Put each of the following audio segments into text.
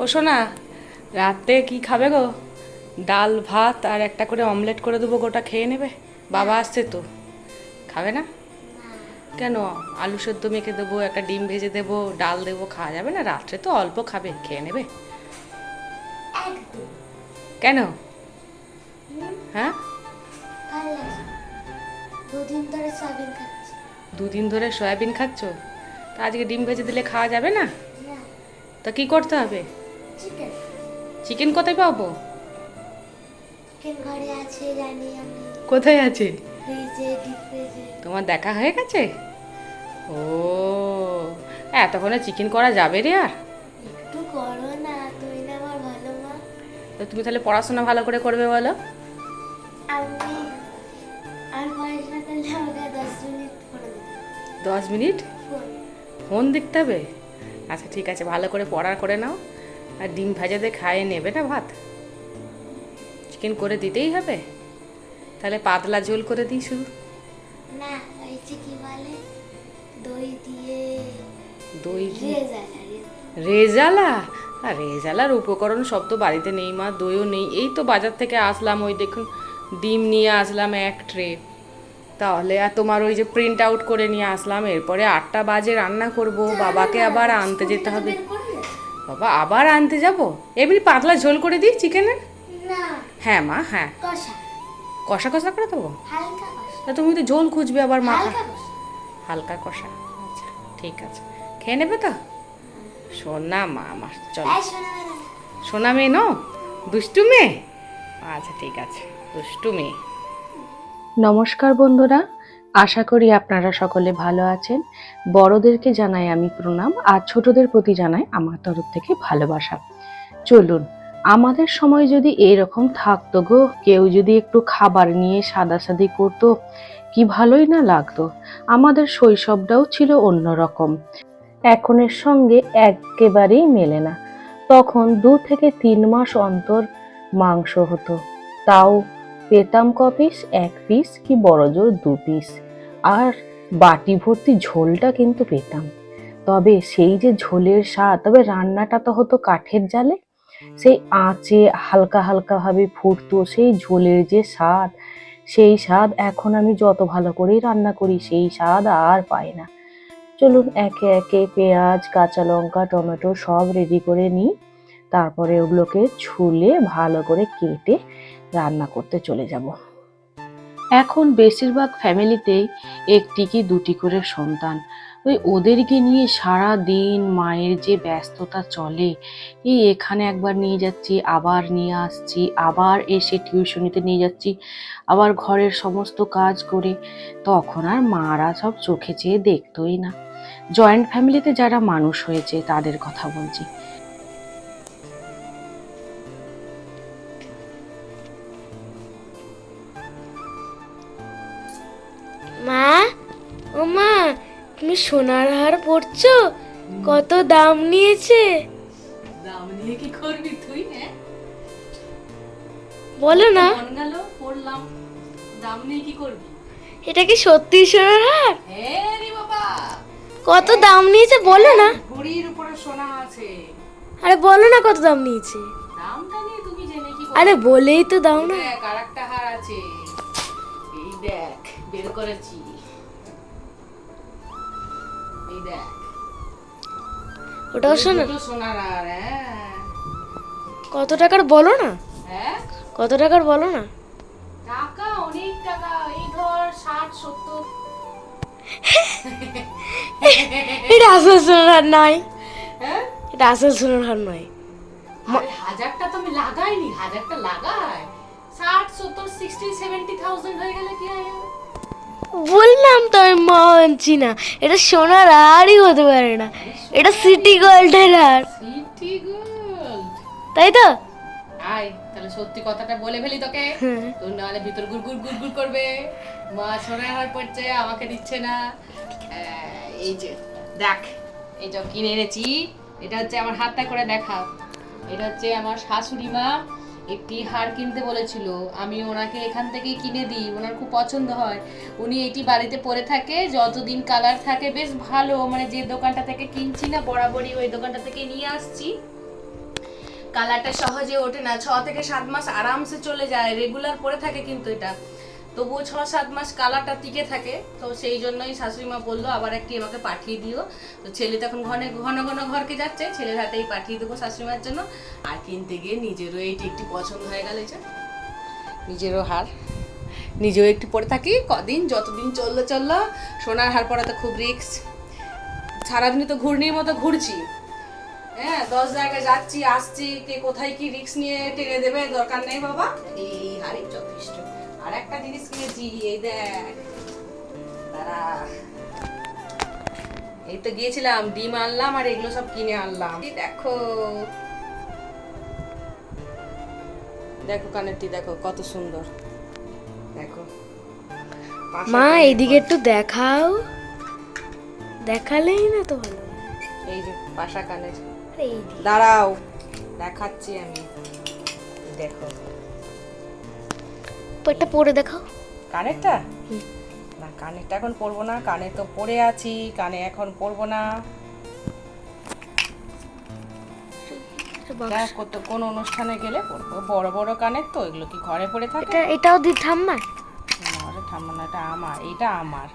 ও শোনা রাতে কি খাবে গো? ডাল ভাত আর একটা করে অমলেট করে দেবো গোটা খেয়ে নেবে? বাবা আসছে তো। খাবে না? কেন? আলু সেদ্ধ মেখে দেবো একটা ডিম ভেজে দেবো ডাল দেবো খাওয়া যাবে না? রাত্রে তো অল্প খাবে খেয়ে নেবে? কেন? হ্যাঁ? দুদিন ধরে সয়াবিন খাচ্ছি। দুদিন ধরে সয়াবিন খাচ্ছ? তা আজকে ডিম ভেজে দিলে খাওয়া যাবে না। তা কি করতে হবে? চিকেন চিকেন কোথায় পাবো? চিকেন ঘরে আছে জানি আমি। কোথায় আছে? ফ্রিজে ডিপ ফ্রিজে তোমার দেখা হয়ে গেছে? ও এতক্ষণে চিকেন করা যাবে রে আর? একটু করো না তুমি না আমার ভালো মা। তো তুমি তাহলে পড়াশোনা ভালো করে করবে বলো? আমি আর পড়াশোনা করলে আমাকে দশ মিনিট করে দশ মিনিট? ফোন। দেখতে হবে? আচ্ছা ঠিক আছে ভালো করে পড়া করে নাও। আর ডিম ভাজাতে খাইয়ে নেবে না ভাত? চিকেন করে দিতেই হবে? তাহলে পাতলা ঝোল করে দিই শুধু। না হয়েছে কি বলে দই দিয়ে দই দিয়ে? রেজালা আর রেজালার উপকরণ সব তো বাড়িতে নেই মা দইও নেই। এই তো বাজার থেকে আসলাম ওই দেখুন ডিম নিয়ে আসলাম এক ট্রে। তাহলে আর তোমার ওই যে প্রিন্ট আউট করে নিয়ে আসলাম এরপরে আটটা বাজে রান্না করব বাবাকে আবার আনতে যেতে হবে? বাবা আবার আনতে যাব? এমনি পাতলা ঝোল করে দিই চিকেনের? হ্যাঁ মা হ্যাঁ। কষা। কষা কষা করে দেবো? তা তুমি তো ঝোল খুঁজবে আবার মাখা হালকা কষা। আচ্ছা ঠিক আছে। খেয়ে নেবে তো? সোনা মা আমার চলো। সোনা মেয়ে নো দুষ্টু মেয়ে? আচ্ছা ঠিক আছে। দুষ্টু মেয়ে। নমস্কার বন্ধুরা আশা করি আপনারা সকলে ভালো আছেন। বড়দেরকে জানাই আমি প্রণাম, আর ছোটদের প্রতি জানাই আমার তরফ থেকে ভালোবাসা। চলুন, আমাদের সময় যদি এরকম থাকতো গো, কেউ যদি একটু খাবার নিয়ে সাদাসাদি করতো, কি ভালোই না লাগতো। আমাদের শৈশবটাও ছিল অন্যরকম। এখনের সঙ্গে একেবারেই মেলে না। তখন দু থেকে তিন মাস অন্তর মাংস হতো। তাও পেতাম ক পিস এক পিস কি বড়জোর দু পিস আর বাটি ভর্তি ঝোলটা কিন্তু পেতাম। তবে সেই যে ঝোলের স্বাদ, তবে রান্নাটা তো হতো কাঠের জালে। সেই আঁচে হালকা হালকা ভাবে ফুটতো সেই ঝোলের যে স্বাদ, সেই স্বাদ এখন আমি যত ভালো করেই রান্না করি, সেই স্বাদ আর পাই না। চলুন একে একে পেঁয়াজ, কাঁচা লঙ্কা, টমেটো সব রেডি করে নিই। তারপরে ওগুলোকে ছুলে ভালো করে কেটে রান্না করতে চলে যাব। এখন বেশিরভাগ ফ্যামিলিতেই একটি কি দুটি করে সন্তান। ওই ওদেরকে নিয়ে সারা দিন মায়ের যে ব্যস্ততা চলে, এই এখানে একবার নিয়ে যাচ্ছি, আবার নিয়ে আসছি, আবার এসে টিউশনিতে নিয়ে যাচ্ছি, আবার ঘরের সমস্ত কাজ করে, তখন আর মারা সব চোখে চেয়ে দেখতোই না। জয়েন্ট ফ্যামিলিতে যারা মানুষ হয়েছে, তাদের কথা বলছি। সোনার হার পরছো? কত দাম নিয়েছে? দাম নিয়ে কি করবি তুই হ্যাঁ? বলো না। গেল পড়লাম। দাম নিয়ে কি করবি? এটা কি সত্যি সোনার হার? হ্যাঁ রে বাবা। কত দাম নিয়েছে বলো না। ঘড়ির উপরে সোনা আছে। আরে বলো না কত দাম নিয়েছে। দামটা নিয়ে তুমি জেনে কি আরে বলেই তো দাও না। দেখ হার আছে। এই দেখ বের করেছি। এই দেখ। ওটাও দুটো সোনার হার হ্যাঁ। কত টাকার বলো না? হ্যাঁ? কত টাকার বলো না? টাকা অনেক টাকা এই ধর ষাট সত্তর। এটা আসল সোনার হার নয়। হ্যাঁ? এটা আসল সোনার হার নয়। হাজারটা তো আমি লাগাইনি হাজারটা লাগাই। ষাট সত্তর সিক্সটি সেভেন্টি থাউজেন্ড হয়ে গেলে কি হয়? বললাম তো আমি মানছি না। এটা সোনার হারই হতে পারে না। এটা সিটি গোল্ডের হার সিটি গোল্ড তাই তো? আয় তাহলে সত্যি কথাটা বলে ফেলি তোকে। হ্যাঁ। তোর নাহলে ভিতর গুড় গুড় গুড় গুড় করবে। মা সোনার হার পড়ছে আমাকে দিচ্ছে না। এই যে দেখ এই যে কিনে এনেছি। এটা হচ্ছে আমার হাতটা করে দেখা। এটা হচ্ছে আমার শাশুড়ি মা। একটি হার কিনতে বলেছিল, আমি ওনাকে এখান থেকেই কিনে দিই, ওনার খুব পছন্দ হয়। উনি এটি বাড়িতে পরে থাকে, যতদিন কালার থাকে, বেশ ভালো মানে যে দোকানটা থেকে কিনছি না, বরাবরই ওই দোকানটা থেকে নিয়ে আসছি। কালারটা সহজে ওঠে না, ছ থেকে সাত মাস আরামসে চলে যায়, রেগুলার পরে থাকে কিন্তু এটা। তবুও ছ সাত মাস কালারটা টিকে থাকে, তো সেই জন্যই শাশুড়ি মা বলল, আবার একটি আমাকে পাঠিয়ে দিও। তো ছেলে তো এখন ঘনে, ঘন ঘন ঘরকে যাচ্ছে, ছেলের হাতেই পাঠিয়ে দেবো শাশুড়ি মার জন্য। আর কিনতে গিয়ে নিজেরও এইটি একটি পছন্দ হয়ে গেল এটা নিজেরও হার, নিজেও একটু পরে থাকি, কদিন যতদিন চলল চলল, সোনার হার পরা তো খুব রিক্স সারাদিনই তো ঘূর্ণির মতো ঘুরছি। হ্যাঁ দশ জায়গায় যাচ্ছি, আসছি, কে কোথায় কি রিক্স নিয়ে টেনে দেবে দরকার নেই বাবা। এই হারে। জিনিস এই দেখ। দাঁড়া। এই তো গিয়েছিলাম ডিম আনলাম আর এগুলো সব কিনে আনলাম। দেখো। দেখো কানেরটি দেখো কত সুন্দর। দেখো। মা এদিকে একটু দেখাও। দেখালেই না তো ভালো। এই যে পাশা কানের। দাঁড়াও দেখাচ্ছি আমি। দেখো। একটা পরে দেখাও। কানেরটা? না কানেরটা এখন পরবো না কানে তো পরে আছি কানে এখন পরবো না। এটা কত কোন অনুষ্ঠানে গেলে পরবো। বড় বড় কানের তো এগুলো কি ঘরে পরে থাকে? এটাও দি ঠাম্মা না, ওটা ঠাম্মা না এটা আমার এইটা আমার।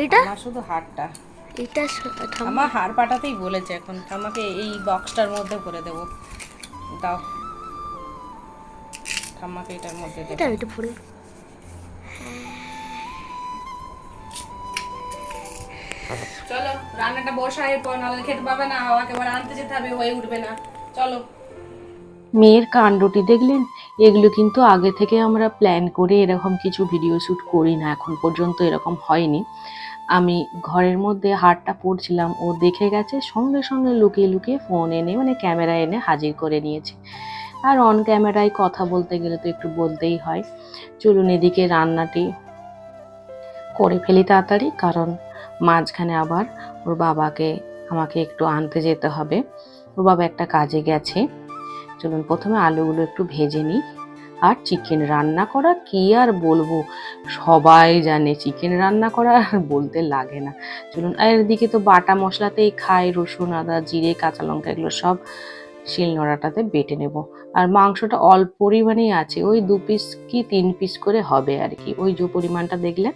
এইটা? আমার শুধু হারটা। এটা ঠাম্মা। আমার হার পাঠাতেই বলেছে এখন আমাকে এই বক্সটার মধ্যে করে দেবো। দাও। ঠাম্মাকে এটার মধ্যে দেবো। এটা এটা পরে চলো, রান্নাটা এরপর নাহলে খেতে পাবে না এবার আনতে যেতে হবে, হয়ে উঠবে না। চলো। মেয়ের কাণ্ডটি দেখলেন? এগুলো কিন্তু আগে থেকে আমরা প্ল্যান করে এরকম কিছু ভিডিও শ্যুট করি না, এখন পর্যন্ত এরকম হয়নি। আমি ঘরের মধ্যে হারটা পড়ছিলাম ও দেখে গেছে, সঙ্গে সঙ্গে লুকিয়ে লুকিয়ে ফোন এনে মানে ক্যামেরা এনে হাজির করে নিয়েছে। আর অন ক্যামেরায় কথা বলতে গেলে তো একটু বলতেই হয়। চলুন এদিকে রান্নাটি করে ফেলি তাড়াতাড়ি, কারণ মাঝখানে আবার ওর বাবাকে আমাকে একটু আনতে যেতে হবে। ওর বাবা একটা কাজে গেছে। চলুন, প্রথমে আলুগুলো একটু ভেজে নিই। আর চিকেন রান্না করা কি আর বলব? সবাই জানে চিকেন রান্না করা আর বলতে লাগে না। চলুন, আর এদিকে তো বাটা মশলাতেই খাই, রসুন, আদা, জিরে, কাঁচা লঙ্কা, এগুলো সব শিলনোড়াটাতে বেটে নেব। আর মাংসটা অল্প পরিমাণেই আছে, ওই দু পিস কি তিন পিস করে হবে আর কি। ওই যে পরিমাণটা দেখলে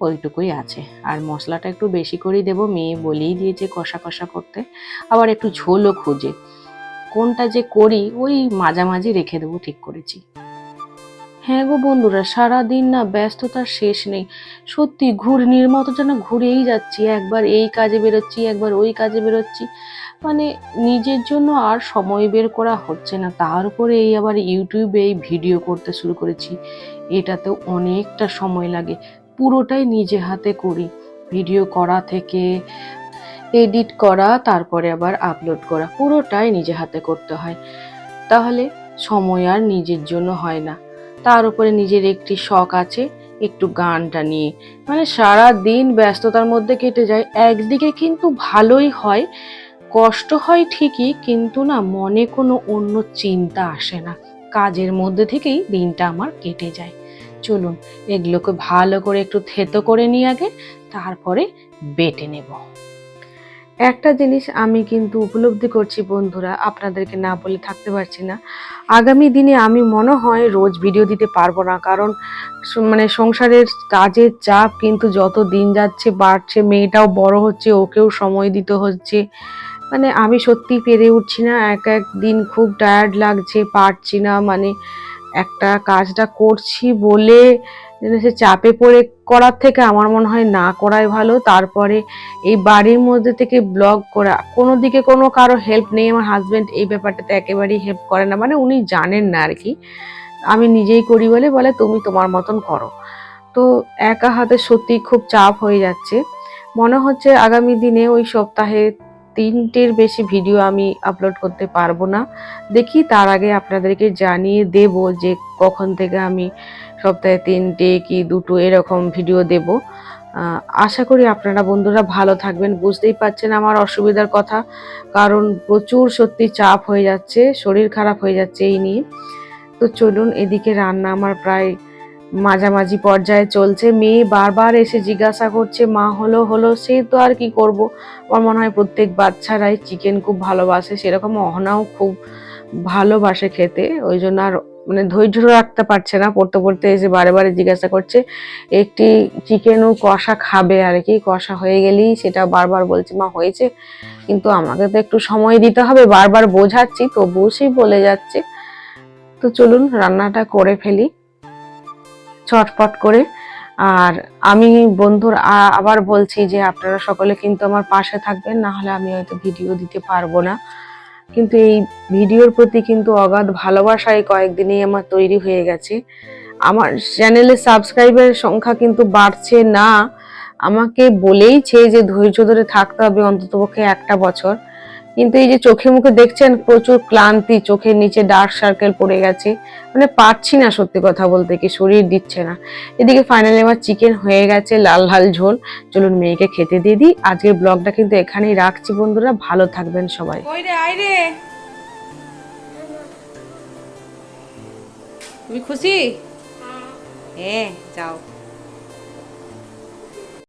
ওইটুকুই আছে। আর মশলাটা একটু বেশি করেই দেবো, মেয়ে বলেই দিয়েছে কষা কষা করতে। আবার একটু ঝোলও খুঁজে। কোনটা যে করি, ওই মাঝামাঝি রেখে দেবো, ঠিক করেছি। হ্যাঁ গো বন্ধুরা, সারাদিন না ব্যস্ততার শেষ নেই। সত্যি ঘূর্ণির মতো যেন ঘুরেই যাচ্ছি, একবার এই কাজে বেরোচ্ছি, একবার ওই কাজে বেরোচ্ছি। মানে নিজের জন্য আর সময় বের করা হচ্ছে না। তার উপরে এই আবার ইউটিউবে এই ভিডিও করতে শুরু করেছি। এটাতেও অনেকটা সময় লাগে। পুরোটাই নিজে হাতে করি। ভিডিও করা থেকে এডিট করা, তারপরে আবার আপলোড করা, পুরোটাই নিজে হাতে করতে হয়। তাহলে সময় আর নিজের জন্য হয় না। তার উপরে নিজের একটি শখ আছে, একটু গানটা নিয়ে। মানে সারা দিন ব্যস্ততার মধ্যে কেটে যায়। একদিকে কিন্তু ভালোই হয়, কষ্ট হয় ঠিকই, কিন্তু না মনে কোনো অন্য চিন্তা আসে না। কাজের মধ্যে থেকেই দিনটা আমার কেটে যায়। চলুন, এগুলোকে ভালো করে একটু থেতো করে নিয়ে আগে, তারপরে বেটে নেব। একটা জিনিস আমি কিন্তু উপলব্ধি করছি বন্ধুরা, আপনাদেরকে না বলে থাকতে পারছি না। আগামী দিনে আমি মনে হয় রোজ ভিডিও দিতে পারব না, কারণ মানে সংসারের কাজের চাপ কিন্তু যত দিন যাচ্ছে বাড়ছে, মেয়েটাও বড় হচ্ছে, ওকেও সময় দিতে হচ্ছে। মানে আমি সত্যি পেরে উঠছি না, এক এক দিন খুব টায়ার্ড লাগছে, পারছি না মানে একটা কাজটা করছি বলে সে চাপে পড়ে করার থেকে আমার মনে হয় না করাই ভালো। তারপরে এই বাড়ির মধ্যে থেকে ব্লগ করা, কোনো দিকে কোনো কারও হেল্প নেই। আমার হাজব্যান্ড এই ব্যাপারটাতে একেবারেই হেল্প করে না। মানে উনি জানেন না আর কি। আমি নিজেই করি বলে বলে তুমি তোমার মতন করো। তো একা হাতে সত্যি খুব চাপ হয়ে যাচ্ছে। মনে হচ্ছে আগামী দিনে ওই সপ্তাহে তিনটের বেশি ভিডিও আমি আপলোড করতে পারব না। দেখি তার আগে আপনাদেরকে জানিয়ে দেব যে কখন থেকে আমি সপ্তাহে তিনটে কি দুটো এরকম ভিডিও দেব। আশা করি আপনারা বন্ধুরা ভালো থাকবেন। বুঝতেই পারছেন আমার অসুবিধার কথা, কারণ প্রচুর সত্যি চাপ হয়ে যাচ্ছে, শরীর খারাপ হয়ে যাচ্ছে এই নিয়ে। তো চলুন, এদিকে রান্না আমার প্রায় মাঝামাঝি পর্যায়ে চলছে। মেয়ে বারবার এসে জিজ্ঞাসা করছে, মা, হলো হলো, সে তো আর কি করব? আমার মনে হয় প্রত্যেক বাচ্চারাই চিকেন খুব ভালোবাসে, সেরকম অহনাও খুব ভালোবাসে খেতে। ওই জন্য আর মানে ধৈর্য রাখতে পারছে না, পড়তে পড়তে এসে বারে বারে জিজ্ঞাসা করছে, একটি চিকেন ও কষা খাবে আর কি? কষা হয়ে গেলেই সেটা বারবার বলছে, মা, হয়েছে, কিন্তু আমাকে তো একটু সময় দিতে হবে, বারবার বোঝাচ্ছি তো সেই বলে যাচ্ছে। তো চলুন, রান্নাটা করে ফেলি। চটপট করে। আর আমি বন্ধুর আবার বলছি যে, আপনারা সকলে কিন্তু আমার পাশে থাকবেন, না হলে আমি হয়তো ভিডিও দিতে পারব না। কিন্তু এই ভিডিওর প্রতি কিন্তু অগাধ ভালোবাসায় কয়েকদিনেই আমার তৈরি হয়ে গেছে। আমার চ্যানেলে সাবস্ক্রাইবের সংখ্যা কিন্তু বাড়ছে না। আমাকে বলেইছে যে, ধৈর্য ধরে থাকতে হবে অন্ততপক্ষে একটা বছর। কিন্তু এই যে চোখে মুখে দেখছেন প্রচুর ক্লান্তি চোখের নিচে ডার্ক সার্কেল পড়ে গেছে। মানে পারছি না সত্যি কথা বলতে কি শরীর দিচ্ছে না। এদিকে ফাইনালি আমার চিকেন হয়ে গেছে লাল লাল ঝোল। চলুন মেয়েকে খেতে দিয়ে দিই। আজকের ব্লগটা কিন্তু এখানেই রাখছি বন্ধুরা ভালো থাকবেন সবাই। তুমি খুশি? হ্যাঁ যাও।